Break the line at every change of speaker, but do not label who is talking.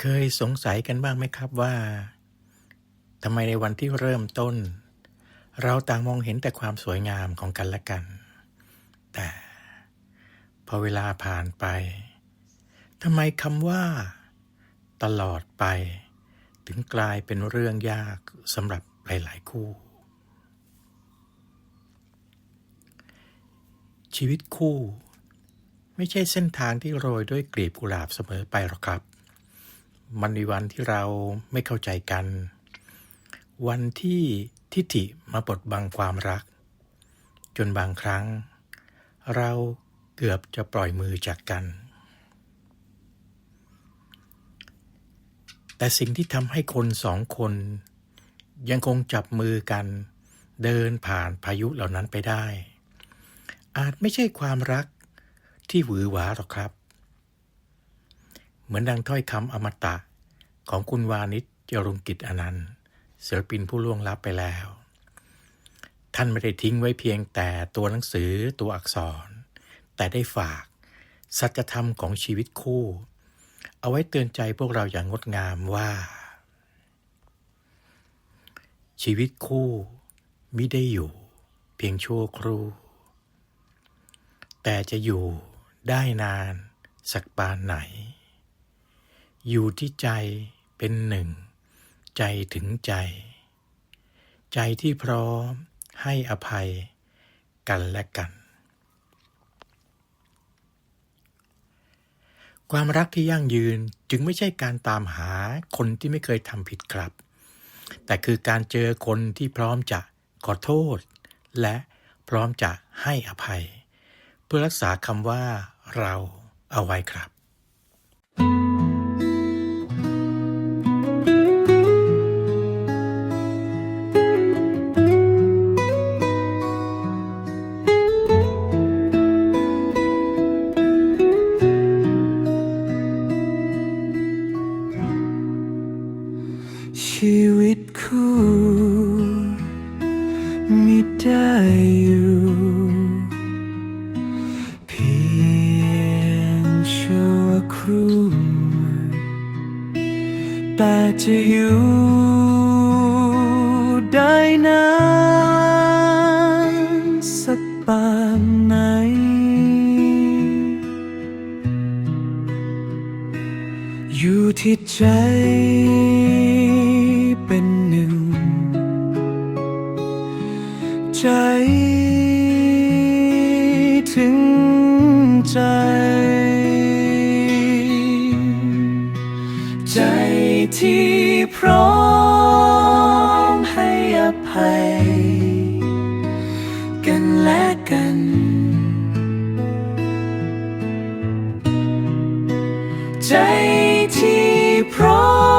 เคยสงสัยกันบ้างไหมครับว่าทำไมในวันที่เริ่มต้น เราต่างมองเห็นแต่ความสวยงามของกันและกัน แต่พอเวลาผ่านไปทำไมคำว่า ตลอดไป ถึงกลายเป็นเรื่องยากสำหรับหลาย ๆ คู่ ชีวิตคู่ ไม่ใช่เส้นทางที่โรยด้วยกลีบกุหลาบเสมอไปหรอกครับ มันมีวันที่เราไม่เข้าใจกัน วันที่ทิฏฐิมาบดบังความรัก จนบางครั้ง เราเกือบจะปล่อยมือจากกัน แต่สิ่งที่ทำให้คนสองคน ยังคงจับมือกันเดินผ่านพายุเหล่านั้นไปได้ อาจไม่ใช่ความรักที่หวือหวาหรอกครับ เหมือนดังถ้อยคำอมตะ ของคุณวานิชจรุงกิจอนันต์ศิลปินผู้ล่วงลับไปแล้ว ท่านไม่ได้ทิ้งไว้เพียงแต่ตัวหนังสือตัวอักษร แต่ได้ฝาก สัจธรรมของชีวิตคู่ เอาไว้เตือนใจพวกเราอย่างงดงามว่า ชีวิตคู่มิได้อยู่ เพียงชั่วครู่ แต่จะอยู่ได้นานสักปานไหน อยู่ที่ใจเป็นหนึ่ง ใจถึงใจ ใจที่พร้อมให้อภัยกันและกัน ความรักที่ยั่งยืนจึงไม่ใช่การตามหาคนที่ไม่เคยทำผิดครับ แต่คือการเจอคนที่พร้อมจะขอโทษ และพร้อมจะให้อภัย เพื่อรักษาคำว่าเราเอาไว้ครับ
ชีวิตคู่มิได้อยู่ เพียงชั่วครู่แต่จะอยู่ได้นานสักปานไหน อยู่ที่ใจ ถึงใจ ใจที่พร้อมให้อภัย กันและกัน ใจที่พร้อม